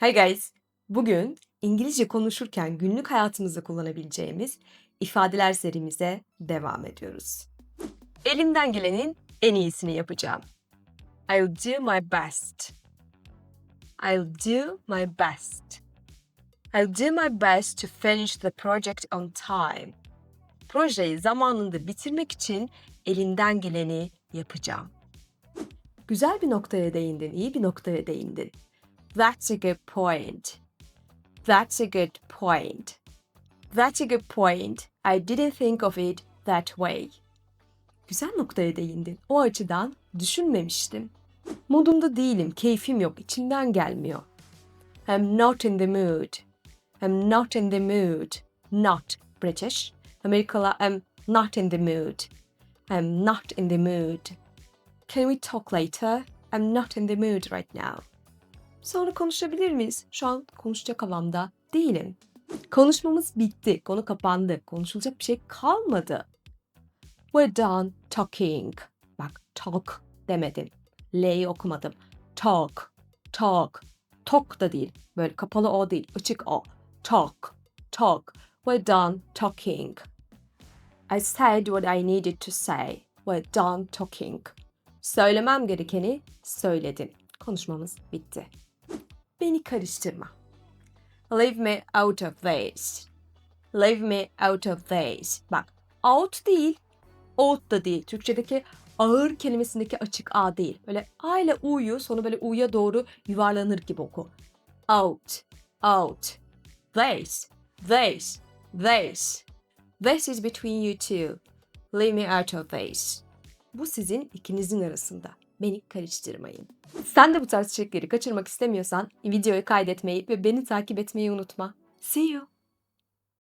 Hi guys. Bugün İngilizce konuşurken günlük hayatımızda kullanabileceğimiz ifadeler serimize devam ediyoruz. Elimden gelenin en iyisini yapacağım. I'll do my best. I'll do my best. I'll do my best to finish the project on time. Projeyi zamanında bitirmek için elimden geleni yapacağım. Güzel bir noktaya değindin, iyi bir noktaya değindin. That's a good point. That's a good point. That's a good point. I didn't think of it that way. Güzel noktaya değindin. O açıdan düşünmemiştim. Modumda değilim, keyfim yok, içimden gelmiyor. I'm not in the mood. I'm not in the mood. Not British. Amerikalı I'm not in the mood. I'm not in the mood. Can we talk later? I'm not in the mood right now. Sonra konuşabilir miyiz? Şu an konuşacak havamda değilim. Konuşmamız bitti. Konu kapandı. Konuşulacak bir şey kalmadı. We're done talking. Bak talk demedim. L'yi okumadım. Talk. Talk. Talk da değil. Böyle kapalı o değil. Açık o. Talk. Talk. We're done talking. I said what I needed to say. We're done talking. Söylemem gerekeni söyledim. Konuşmamız bitti. Beni karıştırma. Leave me out of this. Leave me out of this. Bak out değil, out da değil. Türkçedeki ağır kelimesindeki açık A değil. Böyle A ile U'yu sonu böyle U'ya doğru yuvarlanır gibi oku. Out, out. This, this, this. This is between you two. Leave me out of this. Bu sizin ikinizin arasında. Beni karıştırmayın. Sen de bu tarz içerikleri kaçırmak istemiyorsan videoyu kaydetmeyi ve beni takip etmeyi unutma. See you.